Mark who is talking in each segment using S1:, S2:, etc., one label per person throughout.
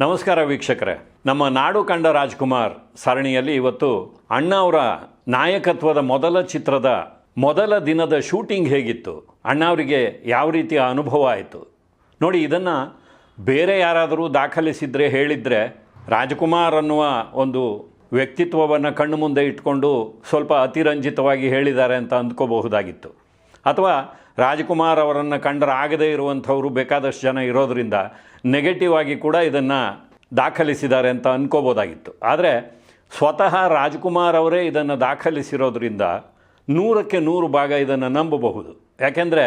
S1: ನಮಸ್ಕಾರ ವೀಕ್ಷಕರೇ. ನಮ್ಮ ನಾಡು ಕಂಡ ರಾಜ್ಕುಮಾರ್ ಸರಣಿಯಲ್ಲಿ ಇವತ್ತು ಅಣ್ಣ ಅವರ ನಾಯಕತ್ವದ ಮೊದಲ ಚಿತ್ರದ ಮೊದಲ ದಿನದ ಶೂಟಿಂಗ್ ಹೇಗಿತ್ತು, ಅಣ್ಣ ಅವರಿಗೆ ಯಾವ ರೀತಿಯ ಅನುಭವ ಆಯಿತು? ನೋಡಿ, ಇದನ್ನು ಬೇರೆ ಯಾರಾದರೂ ದಾಖಲಿಸಿದರೆ, ಹೇಳಿದರೆ ರಾಜ್ಕುಮಾರ್ ಅನ್ನುವ ಒಂದು ವ್ಯಕ್ತಿತ್ವವನ್ನು ಕಣ್ಣು ಮುಂದೆ ಇಟ್ಕೊಂಡು ಸ್ವಲ್ಪ ಅತಿರಂಜಿತವಾಗಿ ಹೇಳಿದ್ದಾರೆ ಅಂತ ಅಂದ್ಕೋಬಹುದಾಗಿತ್ತು. ಅಥವಾ ರಾಜ್ಕುಮಾರ್ ಅವರನ್ನು ಕಂಡರೆ ಆಗದೇ ಇರುವಂಥವರು ಬೇಕಾದಷ್ಟು ಜನ ಇರೋದರಿಂದ ನೆಗೆಟಿವ್ ಆಗಿ ಕೂಡ ಇದನ್ನು ದಾಖಲಿಸಿದ್ದಾರೆ ಅಂತ ಅನ್ಕೋಬೋದಾಗಿತ್ತು. ಆದರೆ ಸ್ವತಃ ರಾಜ್ಕುಮಾರ್ ಅವರೇ ಇದನ್ನು ದಾಖಲಿಸಿರೋದ್ರಿಂದ ನೂರಕ್ಕೆ ನೂರು ಭಾಗ ಇದನ್ನು ನಂಬಬಹುದು. ಯಾಕೆಂದರೆ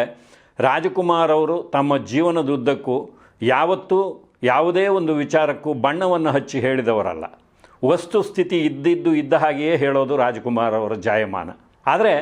S1: ರಾಜಕುಮಾರ್ ಅವರು ತಮ್ಮ ಜೀವನದುದ್ದಕ್ಕೂ ಯಾವತ್ತೂ ಯಾವುದೇ ಒಂದು ವಿಚಾರಕ್ಕೂ ಬಣ್ಣವನ್ನು ಹಚ್ಚಿ ಹೇಳಿದವರಲ್ಲ. ವಸ್ತುಸ್ಥಿತಿ ಇದ್ದಿದ್ದು ಇದ್ದ ಹಾಗೆಯೇ ಹೇಳೋದು ರಾಜ್ಕುಮಾರ್ ಅವರ ಜಾಯಮಾನ. ಆದರೆ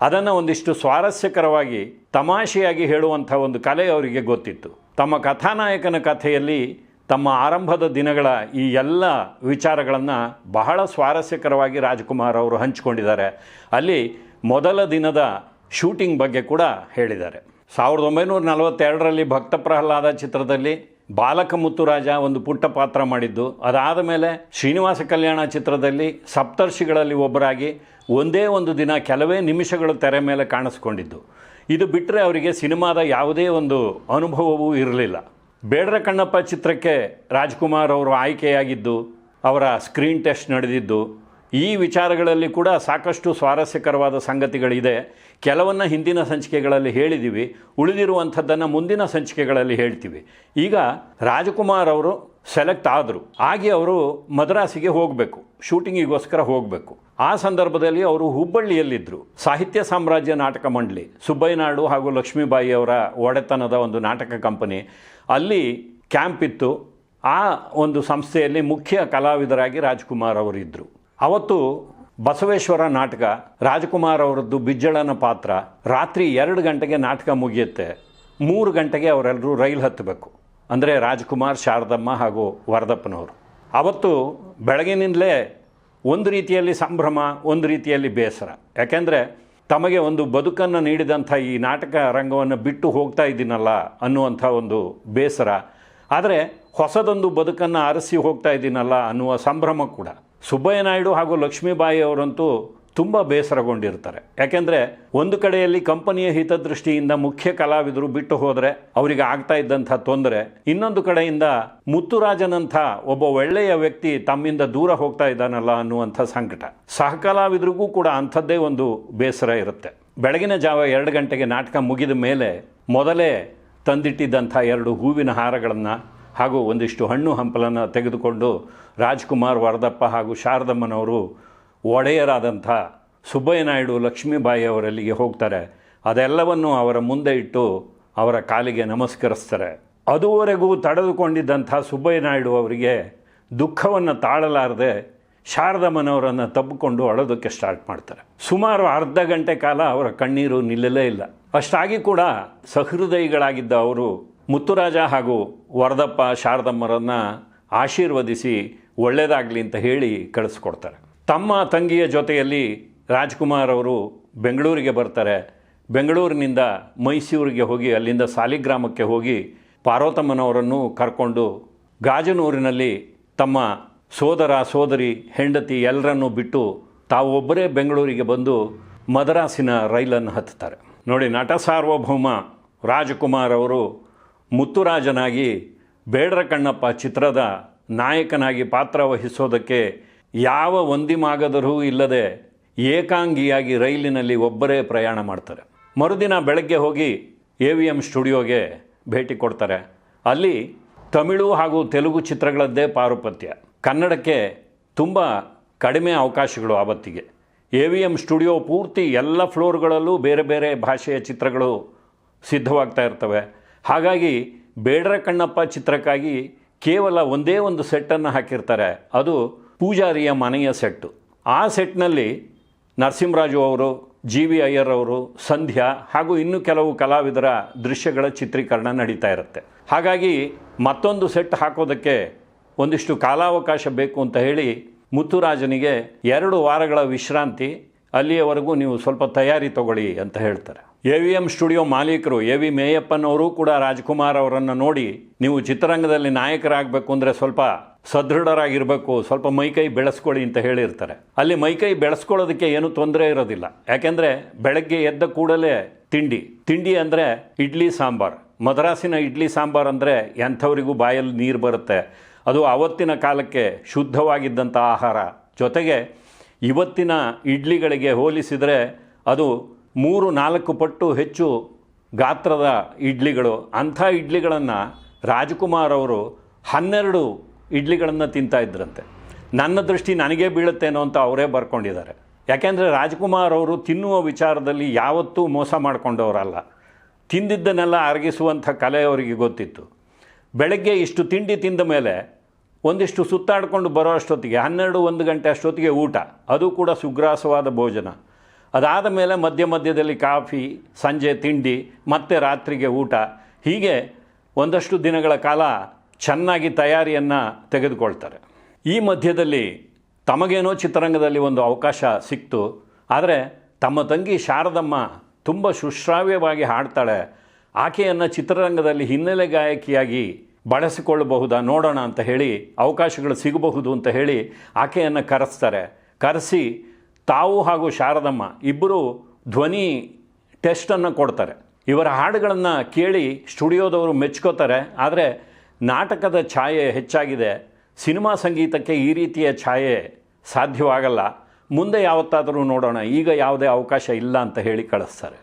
S1: ಅದನ್ನು ಒಂದಿಷ್ಟು ಸ್ವಾರಸ್ಯಕರವಾಗಿ ತಮಾಷೆಯಾಗಿ ಹೇಳುವಂಥ ಒಂದು ಕಲೆ ಅವರಿಗೆ ಗೊತ್ತಿತ್ತು. ತಮ್ಮ ಕಥಾನಾಯಕನ ಕಥೆಯಲ್ಲಿ ತಮ್ಮ ಆರಂಭದ ದಿನಗಳ ಈ ಎಲ್ಲ ವಿಚಾರಗಳನ್ನು ಬಹಳ ಸ್ವಾರಸ್ಯಕರವಾಗಿ ರಾಜ್ಕುಮಾರ್ ಅವರು ಹಂಚಿಕೊಂಡಿದ್ದಾರೆ. ಅಲ್ಲಿ ಮೊದಲ ದಿನದ ಶೂಟಿಂಗ್ ಬಗ್ಗೆ ಕೂಡ ಹೇಳಿದ್ದಾರೆ. ಸಾವಿರದ ಒಂಬೈನೂರ ನಲವತ್ತೆರಡರಲ್ಲಿ ಭಕ್ತ ಪ್ರಹ್ಲಾದ ಚಿತ್ರದಲ್ಲಿ ಬಾಲಕ ಮುತ್ತುರಾಜ ಒಂದು ಪುಟ್ಟ ಪಾತ್ರ ಮಾಡಿದ್ದು. ಅದಾದ ಮೇಲೆ ಶ್ರೀನಿವಾಸ ಕಲ್ಯಾಣ ಚಿತ್ರದಲ್ಲಿ ಸಪ್ತರ್ಷಿಗಳಲ್ಲಿ ಒಬ್ಬರಾಗಿ ಒಂದೇ ಒಂದು ದಿನ ಕೆಲವೇ ನಿಮಿಷಗಳು ತೆರೆ ಮೇಲೆ ಕಾಣಿಸ್ಕೊಂಡಿದ್ದು. ಇದು ಬಿಟ್ಟರೆ ಅವರಿಗೆ ಸಿನಿಮಾದ ಯಾವುದೇ ಒಂದು ಅನುಭವವೂ ಇರಲಿಲ್ಲ. ಬೇಡರ ಕಣ್ಣಪ್ಪ ಚಿತ್ರಕ್ಕೆ ರಾಜ್ಕುಮಾರ್ ಅವರು ಆಯ್ಕೆಯಾಗಿದ್ದು, ಅವರ ಸ್ಕ್ರೀನ್ ಟೆಸ್ಟ್ ನಡೆದಿದ್ದು, ಈ ವಿಚಾರಗಳಲ್ಲಿ ಕೂಡ ಸಾಕಷ್ಟು ಸ್ವಾರಸ್ಯಕರವಾದ ಸಂಗತಿಗಳಿದೆ. ಕೆಲವನ್ನು ಹಿಂದಿನ ಸಂಚಿಕೆಗಳಲ್ಲಿ ಹೇಳಿದ್ದೀವಿ ಉಳಿದಿರುವಂಥದ್ದನ್ನು ಮುಂದಿನ ಸಂಚಿಕೆಗಳಲ್ಲಿ ಹೇಳ್ತೀವಿ. ಈಗ ರಾಜಕುಮಾರ್ ಅವರು ಸೆಲೆಕ್ಟ್ ಆದರು. ಹಾಗೆ ಅವರು ಮದ್ರಾಸಿಗೆ ಹೋಗಬೇಕು, ಶೂಟಿಂಗಿಗೋಸ್ಕರ ಹೋಗಬೇಕು. ಆ ಸಂದರ್ಭದಲ್ಲಿ ಅವರು ಹುಬ್ಬಳ್ಳಿಯಲ್ಲಿದ್ದರು ಸಾಹಿತ್ಯ ಸಾಮ್ರಾಜ್ಯ ನಾಟಕ ಮಂಡಳಿ, ಸುಬ್ಬಯ್ಯನಾಡು ಹಾಗೂ ಲಕ್ಷ್ಮೀಬಾಯಿ ಅವರ ಒಡೆತನದ ಒಂದು ನಾಟಕ ಕಂಪನಿ. ಅಲ್ಲಿ ಕ್ಯಾಂಪ್ ಇತ್ತು. ಆ ಒಂದು ಸಂಸ್ಥೆಯಲ್ಲಿ ಮುಖ್ಯ ಕಲಾವಿದರಾಗಿ ರಾಜ್ಕುಮಾರ್ ಅವರು ಇದ್ದರು ಅವತ್ತು ಬಸವೇಶ್ವರ ನಾಟಕ, ರಾಜ್ಕುಮಾರ್ ಅವರದ್ದು ಬಿಜ್ಜಳನ ಪಾತ್ರ. ರಾತ್ರಿ ಎರಡು ಗಂಟೆಗೆ ನಾಟಕ ಮುಗಿಯುತ್ತೆ. ಮೂರು ಗಂಟೆಗೆ ಅವರೆಲ್ಲರೂ ರೈಲು ಹತ್ತಬೇಕು. ಅಂದರೆ ರಾಜ್ಕುಮಾರ್, ಶಾರದಮ್ಮ ಹಾಗೂ ವರದಪ್ಪನವರು. ಅವತ್ತು ಬೆಳಗಿನಿಂದಲೇ ಒಂದು ರೀತಿಯಲ್ಲಿ ಸಂಭ್ರಮ, ಒಂದು ರೀತಿಯಲ್ಲಿ ಬೇಸರ. ಯಾಕೆಂದರೆ ತಮಗೆ ಒಂದು ಬದುಕನ್ನು ನೀಡಿದಂಥ ಈ ನಾಟಕ ರಂಗವನ್ನು ಬಿಟ್ಟು ಹೋಗ್ತಾ ಇದ್ದೀನಲ್ಲ ಅನ್ನುವಂಥ ಒಂದು ಬೇಸರ. ಆದರೆ ಹೊಸದೊಂದು ಬದುಕನ್ನು ಅರಸಿ ಹೋಗ್ತಾ ಇದ್ದೀನಲ್ಲ ಅನ್ನುವ ಸಂಭ್ರಮ ಕೂಡ. ಸುಬ್ಬಯ್ಯ ನಾಯ್ಡು ಹಾಗೂ ಲಕ್ಷ್ಮೀಬಾಯಿ ಅವರಂತೂ ತುಂಬ ಬೇಸರಗೊಂಡಿರ್ತಾರೆ. ಯಾಕೆಂದರೆ ಒಂದು ಕಡೆಯಲ್ಲಿ ಕಂಪನಿಯ ಹಿತದೃಷ್ಟಿಯಿಂದ ಮುಖ್ಯ ಕಲಾವಿದರು ಬಿಟ್ಟು ಹೋದರೆ ಅವರಿಗೆ ಆಗ್ತಾ ಇದ್ದಂಥ ತೊಂದರೆ, ಇನ್ನೊಂದು ಕಡೆಯಿಂದ ಮುತ್ತುರಾಜನಂಥ ಒಬ್ಬ ಒಳ್ಳೆಯ ವ್ಯಕ್ತಿ ತಮ್ಮಿಂದ ದೂರ ಹೋಗ್ತಾ ಇದ್ದಾನಲ್ಲ ಅನ್ನುವಂಥ ಸಂಕಟ. ಸಹಕಲಾವಿದರಿಗೂ ಕೂಡ ಅಂಥದ್ದೇ ಒಂದು ಬೇಸರ ಇರುತ್ತೆ. ಬೆಳಗಿನ ಜಾವ ಎರಡು ಗಂಟೆಗೆ ನಾಟಕ ಮುಗಿದ ಮೇಲೆ ಮೊದಲೇ ತಂದಿಟ್ಟಿದ್ದಂಥ ಎರಡು ಹೂವಿನ ಹಾರಗಳನ್ನು ಹಾಗೂ ಒಂದಿಷ್ಟು ಹಣ್ಣು ಹಂಪಲನ್ನು ತೆಗೆದುಕೊಂಡು ರಾಜ್ಕುಮಾರ್ ವರದಪ್ಪ ಹಾಗೂ ಶಾರದಮ್ಮನವರು ಒಡೆಯರಾದಂಥ ಸುಬ್ಬಯ್ಯನಾಯ್ಡು ಲಕ್ಷ್ಮೀಬಾಯಿ ಅವರಲ್ಲಿಗೆ ಹೋಗ್ತಾರೆ. ಅದೆಲ್ಲವನ್ನು ಅವರ ಮುಂದೆ ಇಟ್ಟು ಅವರ ಕಾಲಿಗೆ ನಮಸ್ಕರಿಸ್ತಾರೆ. ಅದುವರೆಗೂ ತಡೆದುಕೊಂಡಿದ್ದಂಥ ಸುಬ್ಬಯ್ಯನಾಯ್ಡು ಅವರಿಗೆ ದುಃಖವನ್ನು ತಾಳಲಾರದೆ ಶಾರದಮ್ಮನವರನ್ನು ತಬ್ಬಿಕೊಂಡು ಅಳೋದಕ್ಕೆ ಸ್ಟಾರ್ಟ್ ಮಾಡ್ತಾರೆ. ಸುಮಾರು ಅರ್ಧ ಗಂಟೆ ಕಾಲ ಅವರ ಕಣ್ಣೀರು ನಿಲ್ಲಲೇ ಇಲ್ಲ. ಅಷ್ಟಾಗಿ ಕೂಡ ಸಹೃದಯಿಗಳಾಗಿದ್ದ ಅವರು ಮುತ್ತುರಾಜ ಹಾಗೂ ವರದಪ್ಪ ಶಾರದಮ್ಮರನ್ನು ಆಶೀರ್ವದಿಸಿ ಒಳ್ಳೆಯದಾಗಲಿ ಅಂತ ಹೇಳಿ ಕಳಿಸ್ಕೊಡ್ತಾರೆ. ತಮ್ಮ ತಂಗಿಯ ಜೊತೆಯಲ್ಲಿ ರಾಜ್ಕುಮಾರ್ ಅವರು ಬೆಂಗಳೂರಿಗೆ ಬರ್ತಾರೆ. ಬೆಂಗಳೂರಿನಿಂದ ಮೈಸೂರಿಗೆ ಹೋಗಿ, ಅಲ್ಲಿಂದ ಸಾಲಿಗ್ರಾಮಕ್ಕೆ ಹೋಗಿ ಪಾರ್ವತಮ್ಮನವರನ್ನು ಕರ್ಕೊಂಡು ಗಾಜನೂರಿನಲ್ಲಿ ತಮ್ಮ ಸೋದರ, ಸೋದರಿ, ಹೆಂಡತಿ ಎಲ್ಲರನ್ನೂ ಬಿಟ್ಟು ತಾವೊಬ್ಬರೇ ಬೆಂಗಳೂರಿಗೆ ಬಂದು ಮದ್ರಾಸಿನ ರೈಲನ್ನು ಹತ್ತುತ್ತಾರೆ. ನೋಡಿ, ನಟ ಸಾರ್ವಭೌಮ ರಾಜಕುಮಾರ್ ಅವರು ಮುತ್ತುರಾಜನಾಗಿ ಬೇಡರ ಕಣ್ಣಪ್ಪ ಚಿತ್ರದ ನಾಯಕನಾಗಿ ಪಾತ್ರ ವಹಿಸೋದಕ್ಕೆ ಯಾವ ಒಂದಿಮಾಗದರೂ ಇಲ್ಲದೆ ಏಕಾಂಗಿಯಾಗಿ ರೈಲಿನಲ್ಲಿ ಒಬ್ಬರೇ ಪ್ರಯಾಣ ಮಾಡ್ತಾರೆ. ಮರುದಿನ ಬೆಳಗ್ಗೆ ಹೋಗಿ ಎ ವಿ ಎಂ ಸ್ಟುಡಿಯೋಗೆ ಭೇಟಿ ಕೊಡ್ತಾರೆ. ಅಲ್ಲಿ ತಮಿಳು ಹಾಗೂ ತೆಲುಗು ಚಿತ್ರಗಳದ್ದೇ ಪಾರುಪತ್ಯ. ಕನ್ನಡಕ್ಕೆ ತುಂಬ ಕಡಿಮೆ ಅವಕಾಶಗಳು ಆವತ್ತಿಗೆ. ಎ ವಿ ಎಂ ಸ್ಟುಡಿಯೋ ಪೂರ್ತಿ ಎಲ್ಲ ಫ್ಲೋರ್ಗಳಲ್ಲೂ ಬೇರೆ ಬೇರೆ ಭಾಷೆಯ ಚಿತ್ರಗಳು ಸಿದ್ಧವಾಗ್ತಾ ಇರ್ತವೆ. ಹಾಗಾಗಿ ಬೇಡರ ಕಣ್ಣಪ್ಪ ಚಿತ್ರಕ್ಕಾಗಿ ಕೇವಲ ಒಂದೇ ಒಂದು ಸೆಟ್ಟನ್ನು ಹಾಕಿರ್ತಾರೆ. ಅದು ಪೂಜಾರಿಯ ಮನೆಯ ಸೆಟ್ಟು ಆ ಸೆಟ್ನಲ್ಲಿ ನರಸಿಂಹರಾಜು ಅವರು, ಜಿ ವಿ ಅಯ್ಯರ್ ಅವರು, ಸಂಧ್ಯಾ ಹಾಗೂ ಇನ್ನೂ ಕೆಲವು ಕಲಾವಿದರ ದೃಶ್ಯಗಳ ಚಿತ್ರೀಕರಣ ನಡೀತಾ ಇರುತ್ತೆ. ಹಾಗಾಗಿ ಮತ್ತೊಂದು ಸೆಟ್ ಹಾಕೋದಕ್ಕೆ ಒಂದಿಷ್ಟು ಕಾಲಾವಕಾಶ ಬೇಕು ಅಂತ ಹೇಳಿ ಮುತ್ತುರಾಜನಿಗೆ ಎರಡು ವಾರಗಳ ವಿಶ್ರಾಂತಿ, ಅಲ್ಲಿಯವರೆಗೂ ನೀವು ಸ್ವಲ್ಪ ತಯಾರಿ ತಗೊಳ್ಳಿ ಅಂತ ಹೇಳ್ತಾರೆ. ಎ ವಿ ಎಂ ಸ್ಟುಡಿಯೋ ಮಾಲೀಕರು, ಎ ವಿ ಮೇಯಪ್ಪನವರು ಕೂಡ ರಾಜ್ಕುಮಾರ್ ಅವರನ್ನು ನೋಡಿ ನೀವು ಚಿತ್ರರಂಗದಲ್ಲಿ ನಾಯಕರಾಗಬೇಕು ಅಂದರೆ ಸ್ವಲ್ಪ ಸದೃಢರಾಗಿರಬೇಕು, ಸ್ವಲ್ಪ ಮೈಕೈ ಬೆಳೆಸ್ಕೊಳ್ಳಿ ಅಂತ ಹೇಳಿರ್ತಾರೆ. ಅಲ್ಲಿ ಮೈಕೈ ಬೆಳೆಸ್ಕೊಳ್ಳೋದಕ್ಕೆ ಏನು ತೊಂದರೆ ಇರೋದಿಲ್ಲ. ಯಾಕೆಂದರೆ ಬೆಳಗ್ಗೆ ಎದ್ದ ಕೂಡಲೇ ತಿಂಡಿ. ತಿಂಡಿ ಅಂದರೆ ಇಡ್ಲಿ ಸಾಂಬಾರ್. ಮದ್ರಾಸಿನ ಇಡ್ಲಿ ಸಾಂಬಾರ್ ಅಂದರೆ ಎಂಥವರಿಗೂ ಬಾಯಲ್ಲಿ ನೀರು ಬರುತ್ತೆ. ಅದು ಆವತ್ತಿನ ಕಾಲಕ್ಕೆ ಶುದ್ಧವಾಗಿದ್ದಂಥ ಆಹಾರ. ಜೊತೆಗೆ ಇವತ್ತಿನ ಇಡ್ಲಿಗಳಿಗೆ ಹೋಲಿಸಿದರೆ ಅದು ಮೂರು, ನಾಲ್ಕು ಪಟ್ಟು ಹೆಚ್ಚು ಗಾತ್ರದ ಇಡ್ಲಿಗಳು, ಅಂಥ ಇಡ್ಲಿಗಳನ್ನು ರಾಜ್ಕುಮಾರ್ ಅವರು ಹನ್ನೆರಡು ಇಡ್ಲಿಗಳನ್ನು ತಿಂತಾ ಇದ್ರಂತೆ. ನನ್ನ ದೃಷ್ಟಿ ನನಗೆ ಬೀಳುತ್ತೇನೋ ಅಂತ ಅವರೇ ಬರ್ಕೊಂಡಿದ್ದಾರೆ. ಯಾಕೆಂದರೆ ರಾಜ್ಕುಮಾರ್ ಅವರು ತಿನ್ನುವ ವಿಚಾರದಲ್ಲಿ ಯಾವತ್ತೂ ಮೋಸ ಮಾಡಿಕೊಂಡವರಲ್ಲ. ತಿಂದಿದ್ದನ್ನೆಲ್ಲ ಅರಗಿಸುವಂಥ ಕಲೆ ಅವರಿಗೆ ಗೊತ್ತಿತ್ತು. ಬೆಳಗ್ಗೆ ಇಷ್ಟು ತಿಂಡಿ ತಿಂದ ಮೇಲೆ ಒಂದಿಷ್ಟು ಸುತ್ತಾಡಿಕೊಂಡು ಬರೋ ಅಷ್ಟೊತ್ತಿಗೆ, ಹನ್ನೆರಡು, ಒಂದು ಗಂಟೆ ಅಷ್ಟೊತ್ತಿಗೆ ಊಟ. ಅದು ಕೂಡ ಸುಗ್ರಾಸವಾದ ಭೋಜನ. ಅದಾದ ಮೇಲೆ ಮಧ್ಯ ಮಧ್ಯದಲ್ಲಿ ಕಾಫಿ, ಸಂಜೆ ತಿಂಡಿ, ಮತ್ತೆ ರಾತ್ರಿಗೆ ಊಟ. ಹೀಗೆ ಒಂದಷ್ಟು ದಿನಗಳ ಕಾಲ ಚೆನ್ನಾಗಿ ತಯಾರಿಯನ್ನು ತೆಗೆದುಕೊಳ್ತಾರೆ. ಈ ಮಧ್ಯದಲ್ಲಿ ತಮಗೇನೋ ಚಿತ್ರರಂಗದಲ್ಲಿ ಒಂದು ಅವಕಾಶ ಸಿಕ್ತು. ಆದರೆ ತಮ್ಮ ತಂಗಿ ಶಾರದಮ್ಮ ತುಂಬ ಸುಶ್ರಾವ್ಯವಾಗಿ ಹಾಡ್ತಾಳೆ. ಆಕೆಯನ್ನು ಚಿತ್ರರಂಗದಲ್ಲಿ ಹಿನ್ನೆಲೆ ಗಾಯಕಿಯಾಗಿ ಬಳಸಿಕೊಳ್ಳಬಹುದಾ ನೋಡೋಣ ಅಂತ ಹೇಳಿ, ಅವಕಾಶಗಳು ಸಿಗಬಹುದು ಅಂತ ಹೇಳಿ ಆಕೆಯನ್ನು ಕರೆಸ್ತಾರೆ. ಕರೆಸಿ ತಾವು ಹಾಗೂ ಶಾರದಮ್ಮ ಇಬ್ಬರು ಧ್ವನಿ ಟೆಸ್ಟನ್ನು ಕೊಡ್ತಾರೆ. ಇವರ ಹಾಡುಗಳನ್ನು ಕೇಳಿ ಸ್ಟುಡಿಯೋದವರು ಮೆಚ್ಕೋತಾರೆ. ಆದರೆ ನಾಟಕದ ಛಾಯೆ ಹೆಚ್ಚಾಗಿದೆ. ಸಿನಿಮಾ ಸಂಗೀತಕ್ಕೆ ಈ ರೀತಿಯ ಛಾಯೆ ಸಾಧ್ಯವಾಗಲ್ಲ. ಮುಂದೆ ಯಾವತ್ತಾದರೂ ನೋಡೋಣ. ಈಗ ಯಾವುದೇ ಅವಕಾಶ ಇಲ್ಲ ಅಂತ ಹೇಳಿ ಕಳಿಸ್ತಾರೆ.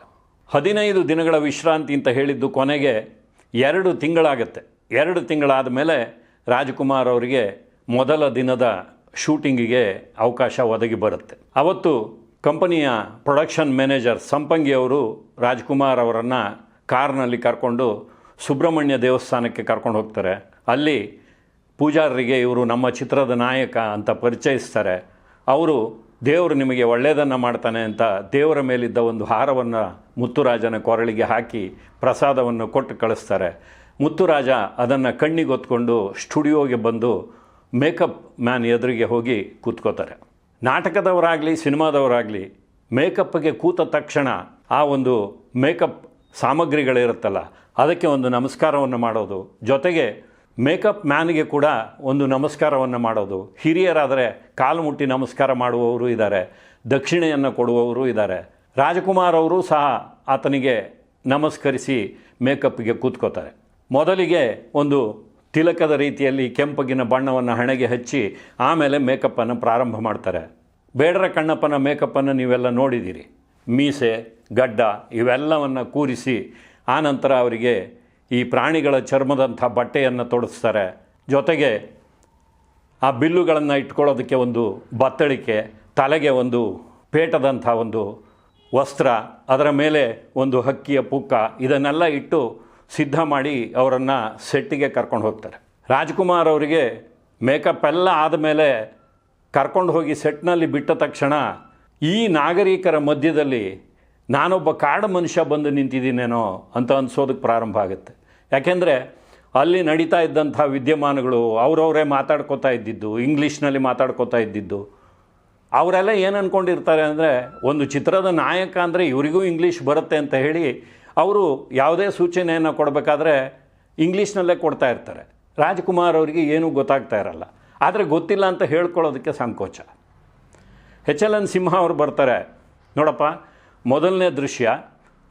S1: ಹದಿನೈದು ದಿನಗಳ ವಿಶ್ರಾಂತಿ ಅಂತ ಹೇಳಿದ್ದು ಕೊನೆಗೆ ಎರಡು ತಿಂಗಳಾಗತ್ತೆ. ಎರಡು ತಿಂಗಳಾದ ಮೇಲೆ ರಾಜ್ಕುಮಾರ್ ಅವರಿಗೆ ಮೊದಲ ದಿನದ ಶೂಟಿಂಗಿಗೆ ಅವಕಾಶ ಒದಗಿ ಬರುತ್ತೆ. ಅವತ್ತು ಕಂಪನಿಯ ಪ್ರೊಡಕ್ಷನ್ ಮ್ಯಾನೇಜರ್ ಸಂಪಂಗಿ ಅವರು ರಾಜ್ಕುಮಾರ್ ಅವರನ್ನು ಕಾರ್ನಲ್ಲಿ ಕರ್ಕೊಂಡು ಸುಬ್ರಹ್ಮಣ್ಯ ದೇವಸ್ಥಾನಕ್ಕೆ ಕರ್ಕೊಂಡು ಹೋಗ್ತಾರೆ. ಅಲ್ಲಿ ಪೂಜಾರರಿಗೆ ಇವರು ನಮ್ಮ ಚಿತ್ರದ ನಾಯಕ ಅಂತ ಪರಿಚಯಿಸ್ತಾರೆ. ಅವರು ದೇವರು ನಿಮಗೆ ಒಳ್ಳೆಯದನ್ನು ಮಾಡ್ತಾನೆ ಅಂತ ದೇವರ ಮೇಲಿದ್ದ ಒಂದು ಹಾರವನ್ನು ಮುತ್ತುರಾಜನ ಕೊರಳಿಗೆ ಹಾಕಿ ಪ್ರಸಾದವನ್ನು ಕೊಟ್ಟು ಕಳಿಸ್ತಾರೆ. ಮುತ್ತುರಾಜ ಅದನ್ನು ಕಣ್ಣಿಗೊತ್ಕೊಂಡು ಸ್ಟುಡಿಯೋಗೆ ಬಂದು ಮೇಕಪ್ ಮ್ಯಾನ್ ಎದುರಿಗೆ ಹೋಗಿ ಕೂತ್ಕೋತಾರೆ. ನಾಟಕದವರಾಗಲಿ, ಸಿನಿಮಾದವರಾಗಲಿ, ಮೇಕಪ್ಗೆ ಕೂತ ತಕ್ಷಣ ಆ ಒಂದು ಮೇಕಪ್ ಸಾಮಗ್ರಿಗಳಿರುತ್ತಲ್ಲ, ಅದಕ್ಕೆ ಒಂದು ನಮಸ್ಕಾರವನ್ನು ಮಾಡೋದು. ಜೊತೆಗೆ ಮೇಕಪ್ ಮ್ಯಾನ್ಗೆ ಕೂಡ ಒಂದು ನಮಸ್ಕಾರವನ್ನು ಮಾಡೋದು. ಹಿರಿಯರಾದರೆ ಕಾಲು ಮುಟ್ಟಿ ನಮಸ್ಕಾರ ಮಾಡುವವರು ಇದ್ದಾರೆ, ದಕ್ಷಿಣೆಯನ್ನು ಕೊಡುವವರು ಇದ್ದಾರೆ. ರಾಜಕುಮಾರ್ ಅವರು ಸಹ ಆತನಿಗೆ ನಮಸ್ಕರಿಸಿ ಮೇಕಪ್ಗೆ ಕೂತ್ಕೋತಾರೆ. ಮೊದಲಿಗೆ ಒಂದು ತಿಲಕದ ರೀತಿಯಲ್ಲಿ ಕೆಂಪಗಿನ ಬಣ್ಣವನ್ನು ಹಣೆಗೆ ಹಚ್ಚಿ ಆಮೇಲೆ ಮೇಕಪ್ಪನ್ನು ಪ್ರಾರಂಭ ಮಾಡ್ತಾರೆ. ಬೇಡರ ಕಣ್ಣಪ್ಪನ ಮೇಕಪ್ಪನ್ನು ನೀವೆಲ್ಲ ನೋಡಿದ್ದೀರಿ ಮೀಸೆ, ಗಡ್ಡ ಇವೆಲ್ಲವನ್ನು ಕೂರಿಸಿ ಆನಂತರ ಅವರಿಗೆ ಈ ಪ್ರಾಣಿಗಳ ಚರ್ಮದಂಥ ಬಟ್ಟೆಯನ್ನು ತೊಡಸ್ತಾರೆ. ಜೊತೆಗೆ ಆ ಬಿಲ್ಲುಗಳನ್ನು ಇಟ್ಕೊಳ್ಳೋದಕ್ಕೆ ಒಂದು ಬತ್ತಳಿಕೆ, ತಲೆಗೆ ಒಂದು ಪೇಟದಂಥ ಒಂದು ವಸ್ತ್ರ, ಅದರ ಮೇಲೆ ಒಂದು ಹಕ್ಕಿಯ ಪುಕ್ಕ, ಇದನ್ನೆಲ್ಲ ಇಟ್ಟು ಸಿದ್ಧ ಮಾಡಿ ಅವರನ್ನು ಸೆಟ್ಟಿಗೆ ಕರ್ಕೊಂಡು ಹೋಗ್ತಾರೆ. ರಾಜ್ಕುಮಾರ್ ಅವರಿಗೆ ಮೇಕಪ್ ಎಲ್ಲ ಆದಮೇಲೆ ಕರ್ಕೊಂಡು ಹೋಗಿ ಸೆಟ್ನಲ್ಲಿ ಬಿಟ್ಟ ತಕ್ಷಣ ಈ ನಾಗರಿಕರ ಮಧ್ಯದಲ್ಲಿ ನಾನೊಬ್ಬ ಕಾಡು ಮನುಷ್ಯ ಬಂದು ನಿಂತಿದ್ದೀನೇನೋ ಅಂತ ಅನ್ಸೋದಕ್ಕೆ ಪ್ರಾರಂಭ ಆಗುತ್ತೆ. ಯಾಕೆಂದರೆ ಅಲ್ಲಿ ನಡೀತಾ ಇದ್ದಂಥ ವಿದ್ಯಮಾನಗಳು ಅವರವರೇ ಮಾತಾಡ್ಕೋತಾ ಇದ್ದಿದ್ದು, ಇಂಗ್ಲೀಷ್ನಲ್ಲಿ ಮಾತಾಡ್ಕೋತಾ ಇದ್ದಿದ್ದು, ಅವರೆಲ್ಲ ಏನು ಅಂದ್ಕೊಂಡಿರ್ತಾರೆ ಅಂದರೆ ಒಂದು ಚಿತ್ರದ ನಾಯಕ ಅಂದರೆ ಇವರಿಗೂ ಇಂಗ್ಲೀಷ್ ಬರುತ್ತೆ ಅಂತ ಹೇಳಿ ಅವರು ಯಾವುದೇ ಸೂಚನೆಯನ್ನು ಕೊಡಬೇಕಾದ್ರೆ ಇಂಗ್ಲೀಷ್ನಲ್ಲೇ ಕೊಡ್ತಾ ಇರ್ತಾರೆ. ರಾಜ್ಕುಮಾರ್ ಅವರಿಗೆ ಏನೂ ಗೊತ್ತಾಗ್ತಾ ಇರಲ್ಲ. ಆದರೆ ಗೊತ್ತಿಲ್ಲ ಅಂತ ಹೇಳ್ಕೊಳ್ಳೋದಕ್ಕೆ ಸಂಕೋಚ. ಎಚ್ ಎಲ್ ಎನ್ ಸಿಂಹ ಅವರು ಬರ್ತಾರೆ. ನೋಡಪ್ಪ, ಮೊದಲನೇ ದೃಶ್ಯ,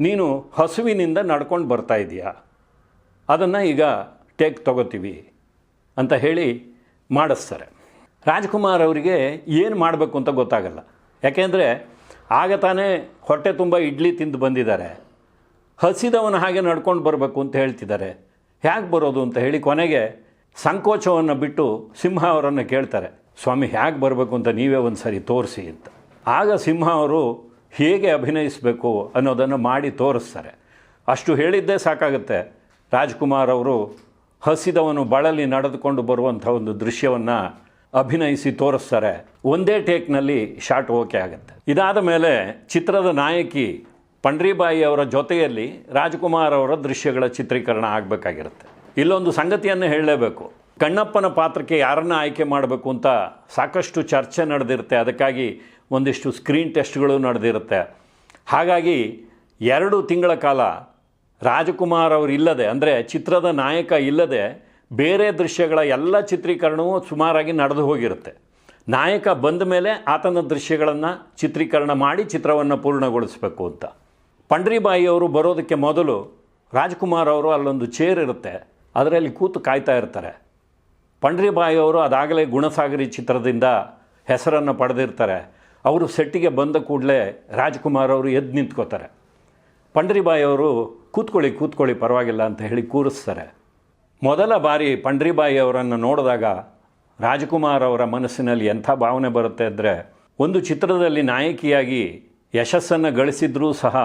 S1: ನೀನು ಹಸುವಿನಿಂದ ನಡ್ಕೊಂಡು ಬರ್ತಾ ಇದೀಯಾ? ಅದನ್ನು ಈಗ ಟೇಕ್ ತಗೋತೀವಿ ಅಂತ ಹೇಳಿ ಮಾಡಿಸ್ತಾರೆ. ರಾಜ್ಕುಮಾರ್ ಅವರಿಗೆ ಏನು ಮಾಡಬೇಕು ಅಂತ ಗೊತ್ತಾಗಲ್ಲ. ಯಾಕೆಂದರೆ ಆಗ ತಾನೇ ಹೊಟ್ಟೆ ತುಂಬ ಇಡ್ಲಿ ತಿಂದು ಬಂದಿದ್ದಾರೆ. ಹಸಿದವನ ಹಾಗೆ ನಡ್ಕೊಂಡು ಬರಬೇಕು ಅಂತ ಹೇಳ್ತಿದ್ದಾರೆ. ಹೇಗೆ ಬರೋದು ಅಂತ ಹೇಳಿ ಕೊನೆಗೆ ಸಂಕೋಚವನ್ನು ಬಿಟ್ಟು ಸಿಂಹ ಅವರನ್ನು ಕೇಳ್ತಾರೆ. ಸ್ವಾಮಿ ಹೇಗೆ ಬರಬೇಕು ಅಂತ ನೀವೇ ಒಂದು ಸರಿ ತೋರಿಸಿ ಅಂತ. ಆಗ ಸಿಂಹ ಅವರು ಹೇಗೆ ಅಭಿನಯಿಸಬೇಕು ಅನ್ನೋದನ್ನು ಮಾಡಿ ತೋರಿಸ್ತಾರೆ. ಅಷ್ಟು ಹೇಳಿದ್ದೇ ಸಾಕಾಗುತ್ತೆ. ರಾಜ್ಕುಮಾರ್ ಅವರು ಹಸಿದವನು ಬಳಲಿ ನಡೆದುಕೊಂಡು ಬರುವಂಥ ಒಂದು ದೃಶ್ಯವನ್ನು ಅಭಿನಯಿಸಿ ತೋರಿಸ್ತಾರೆ. ಒಂದೇ ಟೇಕ್ನಲ್ಲಿ ಶಾಟ್ ಓಕೆ ಆಗುತ್ತೆ. ಇದಾದ ಮೇಲೆ ಚಿತ್ರದ ನಾಯಕಿ ಪಂಡ್ರಿಬಾಯಿ ಅವರ ಜೊತೆಯಲ್ಲಿ ರಾಜ್ಕುಮಾರ್ ಅವರ ದೃಶ್ಯಗಳ ಚಿತ್ರೀಕರಣ ಆಗಬೇಕಾಗಿರುತ್ತೆ. ಇಲ್ಲೊಂದು ಸಂಗತಿಯನ್ನು ಹೇಳಲೇಬೇಕು. ಕಣ್ಣಪ್ಪನ ಪಾತ್ರಕ್ಕೆ ಯಾರನ್ನು ಆಯ್ಕೆ ಮಾಡಬೇಕು ಅಂತ ಸಾಕಷ್ಟು ಚರ್ಚೆ ನಡೆದಿರುತ್ತೆ. ಅದಕ್ಕಾಗಿ ಒಂದಿಷ್ಟು ಸ್ಕ್ರೀನ್ ಟೆಸ್ಟ್ಗಳು ನಡೆದಿರುತ್ತೆ. ಹಾಗಾಗಿ ಎರಡು ತಿಂಗಳ ಕಾಲ ರಾಜಕುಮಾರ್ ಅವರು ಇಲ್ಲದೆ, ಅಂದರೆ ಚಿತ್ರದ ನಾಯಕ ಇಲ್ಲದೆ ಬೇರೆ ದೃಶ್ಯಗಳ ಎಲ್ಲ ಚಿತ್ರೀಕರಣವೂ ಸುಮಾರಾಗಿ ನಡೆದು ಹೋಗಿರುತ್ತೆ. ನಾಯಕ ಬಂದ ಮೇಲೆ ಆತನ ದೃಶ್ಯಗಳನ್ನು ಚಿತ್ರೀಕರಣ ಮಾಡಿ ಚಿತ್ರವನ್ನು ಪೂರ್ಣಗೊಳಿಸಬೇಕು ಅಂತ. ಅವರು ಬರೋದಕ್ಕೆ ಮೊದಲು ರಾಜ್ಕುಮಾರ್ ಅವರು ಅಲ್ಲೊಂದು ಚೇರ್ ಇರುತ್ತೆ, ಅದರಲ್ಲಿ ಕೂತು ಕಾಯ್ತಾ ಇರ್ತಾರೆ. ಪಂಡ್ರಿಬಾಯಿ ಅವರು ಅದಾಗಲೇ ಗುಣಸಾಗರಿ ಚಿತ್ರದಿಂದ ಹೆಸರನ್ನು ಪಡೆದಿರ್ತಾರೆ. ಅವರು ಸೆಟ್ಟಿಗೆ ಬಂದ ಕೂಡಲೇ ರಾಜ್ಕುಮಾರ್ ಅವರು ಎದ್ದು ನಿಂತ್ಕೋತಾರೆ. ಪಂಡ್ರಿಬಾಯಿ ಅವರು, ಕೂತ್ಕೊಳ್ಳಿ ಕೂತ್ಕೊಳ್ಳಿ, ಪರವಾಗಿಲ್ಲ ಅಂತ ಹೇಳಿ ಕೂರಿಸ್ತಾರೆ. ಮೊದಲ ಬಾರಿ ಪಂಡ್ರಿಬಾಯಿ ಅವರನ್ನು ನೋಡಿದಾಗ ರಾಜ್ಕುಮಾರ್ ಅವರ ಮನಸ್ಸಿನಲ್ಲಿ ಎಂಥ ಭಾವನೆ ಬರುತ್ತೆ ಅಂದರೆ, ಒಂದು ಚಿತ್ರದಲ್ಲಿ ನಾಯಕಿಯಾಗಿ ಯಶಸ್ಸನ್ನು ಗಳಿಸಿದ್ರೂ ಸಹ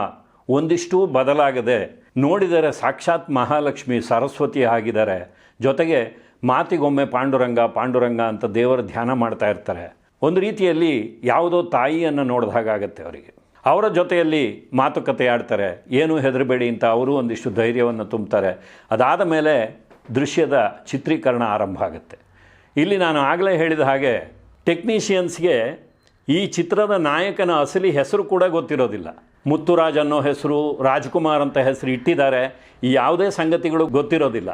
S1: ಒಂದಿಷ್ಟೂ ಬದಲಾಗದೆ ನೋಡಿದರೆ ಸಾಕ್ಷಾತ್ ಮಹಾಲಕ್ಷ್ಮಿ ಸರಸ್ವತಿ ಆಗಿದ್ದಾರೆ. ಜೊತೆಗೆ ಮಾತಿಗೊಮ್ಮೆ ಪಾಂಡುರಂಗ ಪಾಂಡುರಂಗ ಅಂತ ದೇವರ ಧ್ಯಾನ ಮಾಡ್ತಾ ಇರ್ತಾರೆ. ಒಂದು ರೀತಿಯಲ್ಲಿ ಯಾವುದೋ ತಾಯಿಯನ್ನು ನೋಡಿದ ಹಾಗಾಗತ್ತೆ ಅವರಿಗೆ. ಅವರ ಜೊತೆಯಲ್ಲಿ ಮಾತುಕತೆ ಆಡ್ತಾರೆ. ಏನೂ ಹೆದರಬೇಡಿ ಅಂತ ಅವರು ಒಂದಿಷ್ಟು ಧೈರ್ಯವನ್ನು ತುಂಬ್ತಾರೆ. ಅದಾದ ಮೇಲೆ ದೃಶ್ಯದ ಚಿತ್ರೀಕರಣ ಆರಂಭ ಆಗುತ್ತೆ. ಇಲ್ಲಿ ನಾನು ಆಗಲೇ ಹೇಳಿದ ಹಾಗೆ ಟೆಕ್ನಿಷಿಯನ್ಸ್ಗೆ ಈ ಚಿತ್ರದ ನಾಯಕನ ಅಸಲಿ ಹೆಸರು ಕೂಡ ಗೊತ್ತಿರೋದಿಲ್ಲ. ಮುತ್ತುರಾಜ್ ಅನ್ನೋ ಹೆಸರು, ರಾಜ್ಕುಮಾರ್ ಅಂತ ಹೆಸರು ಇಟ್ಟಿದ್ದಾರೆ. ಯಾವುದೇ ಸಂಗತಿಗಳು ಗೊತ್ತಿರೋದಿಲ್ಲ.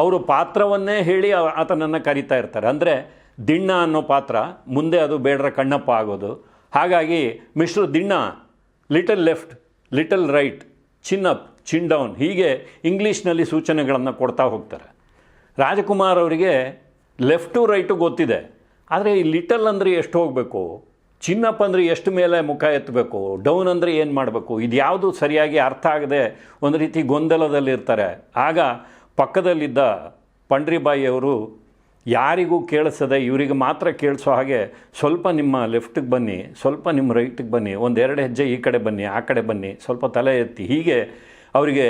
S1: ಅವರು ಪಾತ್ರವನ್ನೇ ಹೇಳಿ ಆತನನ್ನು ಕರೀತಾ ಇರ್ತಾರೆ. ಅಂದರೆ ದಿಣ್ಣ ಅನ್ನೋ ಪಾತ್ರ, ಮುಂದೆ ಅದು ಬೇಡರ ಕಣ್ಣಪ್ಪ ಆಗೋದು. ಹಾಗಾಗಿ mister Dinna, little left, little right, chin up, chin down, ಹೀಗೆ ಇಂಗ್ಲೀಷ್ನಲ್ಲಿ ಸೂಚನೆಗಳನ್ನು ಕೊಡ್ತಾ ಹೋಗ್ತಾರೆ. ರಾಜಕುಮಾರ್ ಅವರಿಗೆ ಲೆಫ್ಟು ರೈಟು ಗೊತ್ತಿದೆ. ಆದರೆ ಈ ಲಿಟಲ್ ಅಂದರೆ ಎಷ್ಟು ಹೋಗಬೇಕು? ಚಿನ್ನಪ್ಪ ಅಂದರೆ ಎಷ್ಟು ಮೇಲೆ ಮುಖ ಎತ್ತಬೇಕು? ಡೌನ್ ಅಂದರೆ ಏನು ಮಾಡಬೇಕು? ಇದು ಯಾವುದು ಸರಿಯಾಗಿ ಅರ್ಥ ಆಗದೆ ಒಂದು ರೀತಿ ಗೊಂದಲದಲ್ಲಿರ್ತಾರೆ. ಆಗ ಪಕ್ಕದಲ್ಲಿದ್ದ ಪಂಡ್ರಿಬಾಯಿ ಅವರು, ಯಾರಿಗೂ ಕೇಳಿಸದೆ ಇವರಿಗೆ ಮಾತ್ರ ಕೇಳಿಸೋ ಹಾಗೆ ಸ್ವಲ್ಪ ನಿಮ್ಮ ಲೆಫ್ಟಿಗೆ ಬನ್ನಿ, ಸ್ವಲ್ಪ ನಿಮ್ಮ ರೈಟಿಗೆ ಬನ್ನಿ ಒಂದೆರಡು ಹೆಜ್ಜೆ ಈ ಕಡೆ ಬನ್ನಿ, ಆ ಕಡೆ ಬನ್ನಿ, ಸ್ವಲ್ಪ ತಲೆ ಎತ್ತಿ. ಹೀಗೆ ಅವರಿಗೆ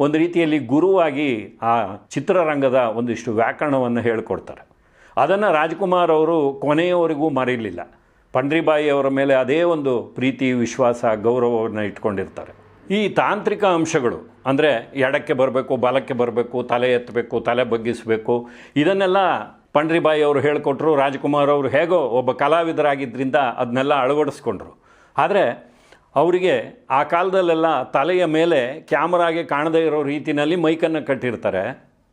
S1: ಒಂದು ರೀತಿಯಲ್ಲಿ ಗುರುವಾಗಿ ಆ ಚಿತ್ರರಂಗದ ಒಂದಿಷ್ಟು ವ್ಯಾಕರಣವನ್ನು ಹೇಳಿಕೊಡ್ತಾರೆ. ಅದನ್ನು ರಾಜ್ಕುಮಾರ್ ಅವರು ಕೊನೆಯವರೆಗೂ ಮರೀಲಿಲ್ಲ. ಪಂಡ್ರಿಬಾಯಿ ಅವರ ಮೇಲೆ ಅದೇ ಒಂದು ಪ್ರೀತಿ, ವಿಶ್ವಾಸ, ಗೌರವವನ್ನು ಇಟ್ಕೊಂಡಿರ್ತಾರೆ. ಈ ತಾಂತ್ರಿಕ ಅಂಶಗಳು, ಅಂದರೆ ಎಡಕ್ಕೆ ಬರಬೇಕು, ಬಲಕ್ಕೆ ಬರಬೇಕು, ತಲೆ ಎತ್ತಬೇಕು, ತಲೆ ಬಗ್ಗಿಸಬೇಕು, ಇದನ್ನೆಲ್ಲ ಪಂಡ್ರಿಬಾಯಿ ಅವರು ಹೇಳಿಕೊಟ್ರು, ರಾಜ್ಕುಮಾರ್ ಅವರು ಹೇಗೋ ಒಬ್ಬ ಕಲಾವಿದರಾಗಿದ್ದರಿಂದ ಅದನ್ನೆಲ್ಲ ಅಳವಡಿಸ್ಕೊಂಡ್ರು. ಆದರೆ ಅವರಿಗೆ ಆ ಕಾಲದಲ್ಲೆಲ್ಲ ತಲೆಯ ಮೇಲೆ ಕ್ಯಾಮರಾಗೆ ಕಾಣದೇ ಇರೋ ರೀತಿಯಲ್ಲಿ ಮೈಕನ್ನು ಕಟ್ಟಿರ್ತಾರೆ.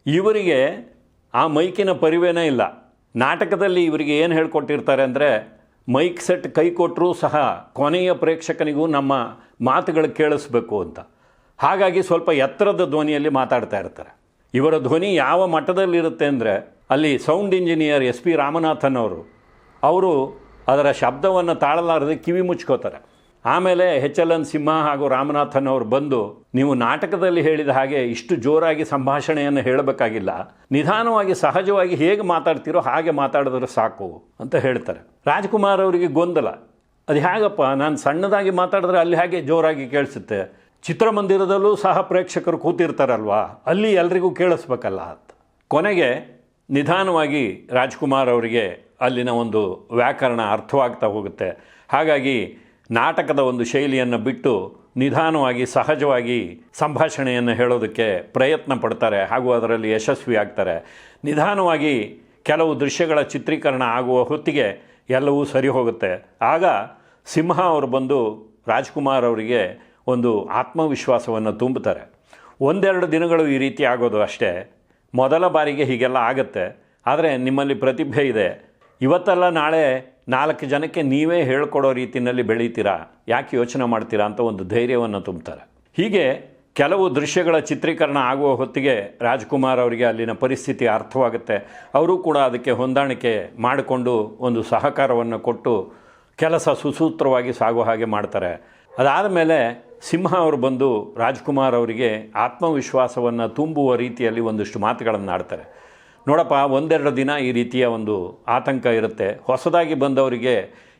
S1: ಇವರಿಗೆ ಆ ಮೈಕಿನ ಪರಿವೇನೇ ಇಲ್ಲ. ನಾಟಕದಲ್ಲಿ ಇವರಿಗೆ ಏನು ಹೇಳ್ಕೊಟ್ಟಿರ್ತಾರೆ ಅಂದರೆ ಮೈಕ್ ಸೆಟ್ ಕೈ ಕೊಟ್ಟರೂ ಸಹ ಕೊನೆಯ ಪ್ರೇಕ್ಷಕನಿಗೂ ನಮ್ಮ ಮಾತುಗಳು ಕೇಳಿಸ್ಬೇಕು ಅಂತ. ಹಾಗಾಗಿ ಸ್ವಲ್ಪ ಎತ್ತರದ ಧ್ವನಿಯಲ್ಲಿ ಮಾತಾಡ್ತಾ ಇರ್ತಾರೆ. ಇವರ ಧ್ವನಿ ಯಾವ ಮಟ್ಟದಲ್ಲಿರುತ್ತೆ ಅಂದರೆ ಅಲ್ಲಿ sound engineer S P Ramanathan ಅವರು ಅವರು ಅದರ ಶಬ್ದವನ್ನು ತಾಳಲಾರದೆ ಕಿವಿ ಮುಚ್ಕೋತಾರೆ. ಆಮೇಲೆ ಎಚ್ ಎಲ್ ಎನ್ ಸಿಂಹ ಹಾಗೂ ರಾಮನಾಥನ್ ಅವರು ಬಂದು ನೀವು ನಾಟಕದಲ್ಲಿ ಹೇಳಿದ ಹಾಗೆ ಇಷ್ಟು ಜೋರಾಗಿ ಸಂಭಾಷಣೆಯನ್ನು ಹೇಳಬೇಕಾಗಿಲ್ಲ. ನಿಧಾನವಾಗಿ, ಸಹಜವಾಗಿ ಹೇಗೆ ಮಾತಾಡ್ತೀರೋ ಹಾಗೆ ಮಾತಾಡಿದ್ರೆ ಸಾಕು ಅಂತ ಹೇಳ್ತಾರೆ. ರಾಜ್ಕುಮಾರ್ ಅವರಿಗೆ ಗೊಂದಲ. ಅದು ಹೇಗಪ್ಪ, ನಾನು ಸಣ್ಣದಾಗಿ ಮಾತಾಡಿದ್ರೆ ಅಲ್ಲಿ ಹಾಗೆ ಜೋರಾಗಿ ಕೇಳಿಸುತ್ತೆ? ಚಿತ್ರಮಂದಿರದಲ್ಲೂ ಸಹ ಪ್ರೇಕ್ಷಕರು ಕೂತಿರ್ತಾರಲ್ವಾ? ಅಲ್ಲಿ ಎಲ್ರಿಗೂ ಕೇಳಿಸ್ಬೇಕಲ್ಲ ಅಂತ. ಕೊನೆಗೆ ನಿಧಾನವಾಗಿ ರಾಜ್ಕುಮಾರ್ ಅವರಿಗೆ ಅಲ್ಲಿನ ಒಂದು ವ್ಯಾಕರಣ ಅರ್ಥವಾಗ್ತಾ ಹೋಗುತ್ತೆ. ಹಾಗಾಗಿ ನಾಟಕದ ಒಂದು ಶೈಲಿಯನ್ನು ಬಿಟ್ಟು ನಿಧಾನವಾಗಿ, ಸಹಜವಾಗಿ ಸಂಭಾಷಣೆಯನ್ನು ಹೇಳೋದಕ್ಕೆ ಪ್ರಯತ್ನ ಪಡ್ತಾರೆ ಹಾಗೂ ಅದರಲ್ಲಿ ಯಶಸ್ವಿ ಆಗ್ತಾರೆ. ನಿಧಾನವಾಗಿ ಕೆಲವು ದೃಶ್ಯಗಳ ಚಿತ್ರೀಕರಣ ಆಗುವ ಹೊತ್ತಿಗೆ ಎಲ್ಲವೂ ಸರಿ ಹೋಗುತ್ತೆ. ಆಗ ಸಿಂಹ ಅವರು ಬಂದು ರಾಜ್ಕುಮಾರ್ ಅವರಿಗೆ ಒಂದು ಆತ್ಮವಿಶ್ವಾಸವನ್ನು ತುಂಬುತ್ತಾರೆ. ಒಂದೆರಡು ದಿನಗಳು ಈ ರೀತಿ ಆಗೋದು ಅಷ್ಟೇ. ಮೊದಲ ಬಾರಿಗೆ ಹೀಗೆಲ್ಲ ಆಗುತ್ತೆ. ಆದರೆ ನಿಮ್ಮಲ್ಲಿ ಪ್ರತಿಭೆ ಇದೆ. ಇವತ್ತಲ್ಲ ನಾಳೆ ನಾಲ್ಕು ಜನಕ್ಕೆ ನೀವೇ ಹೇಳ್ಕೊಡೋ ರೀತಿಯಲ್ಲಿ ಬೆಳೀತೀರಾ? ಯಾಕೆ ಯೋಚನೆ ಮಾಡ್ತೀರಾ ಅಂತ ಒಂದು ಧೈರ್ಯವನ್ನು ತುಂಬುತ್ತಾರೆ ಹೀಗೆ ಕೆಲವು ದೃಶ್ಯಗಳ ಚಿತ್ರೀಕರಣ ಆಗುವ ಹೊತ್ತಿಗೆ ರಾಜ್ಕುಮಾರ್ ಅವರಿಗೆ ಅಲ್ಲಿನ ಪರಿಸ್ಥಿತಿ ಅರ್ಥವಾಗುತ್ತೆ. ಅವರು ಕೂಡ ಅದಕ್ಕೆ ಹೊಂದಾಣಿಕೆ ಮಾಡಿಕೊಂಡು ಒಂದು ಸಹಕಾರವನ್ನು ಕೊಟ್ಟು ಕೆಲಸ ಸುಸೂತ್ರವಾಗಿ ಸಾಗುವ ಹಾಗೆ ಮಾಡ್ತಾರೆ. ಅದಾದ ಮೇಲೆ ಸಿಂಹ ಅವರು ಬಂದು ರಾಜ್ಕುಮಾರ್ ಅವರಿಗೆ ಆತ್ಮವಿಶ್ವಾಸವನ್ನು ತುಂಬುವ ರೀತಿಯಲ್ಲಿ ಒಂದಿಷ್ಟು ಮಾತುಗಳನ್ನು ಆಡ್ತಾರೆ. ನೋಡಪ್ಪ, ಒಂದೆರಡು ದಿನ ಈ ರೀತಿಯ ಒಂದು ಆತಂಕ ಇರುತ್ತೆ. ಹೊಸದಾಗಿ ಬಂದವರಿಗೆ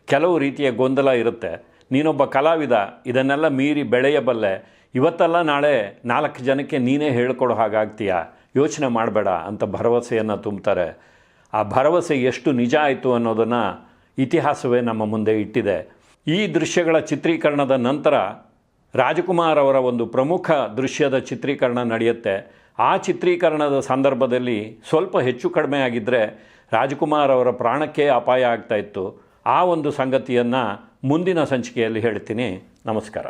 S1: ಕೆಲವು ರೀತಿಯ ಗೊಂದಲ ಇರುತ್ತೆ. ನೀನೊಬ್ಬ ಕಲಾವಿದ, ಇದನ್ನೆಲ್ಲ ಮೀರಿ ಬೆಳೆಯಬಲ್ಲೆ. ಇವತ್ತಲ್ಲ ನಾಳೆ ನಾಲ್ಕು ಜನಕ್ಕೆ ನೀನೇ ಹೇಳ್ಕೊಡೋ ಹಾಗಾಗ್ತೀಯ? ಯೋಚನೆ ಮಾಡಬೇಡ ಅಂತ ಭರವಸೆಯನ್ನು ತುಂಬ್ತಾರೆ ಆ ಭರವಸೆ ಎಷ್ಟು ನಿಜ ಆಯಿತು ಅನ್ನೋದನ್ನು ಇತಿಹಾಸವೇ ನಮ್ಮ ಮುಂದೆ ಇಟ್ಟಿದೆ. ಈ ದೃಶ್ಯಗಳ ಚಿತ್ರೀಕರಣದ ನಂತರ ರಾಜಕುಮಾರ್ ಅವರ ಒಂದು ಪ್ರಮುಖ ದೃಶ್ಯದ ಚಿತ್ರೀಕರಣ ನಡೆಯುತ್ತೆ. ಆ ಚಿತ್ರೀಕರಣದ ಸಂದರ್ಭದಲ್ಲಿ ಸ್ವಲ್ಪ ಹೆಚ್ಚು ಕಡಿಮೆ ಆಗಿದ್ದರೆ ರಾಜಕುಮಾರ್ ಅವರ ಪ್ರಾಣಕ್ಕೆ ಅಪಾಯ ಆಗ್ತಾ ಇತ್ತು. ಆ ಒಂದು ಸಂಗತಿಯನ್ನು ಮುಂದಿನ ಸಂಚಿಕೆಯಲ್ಲಿ ಹೇಳ್ತೀನಿ. ನಮಸ್ಕಾರ.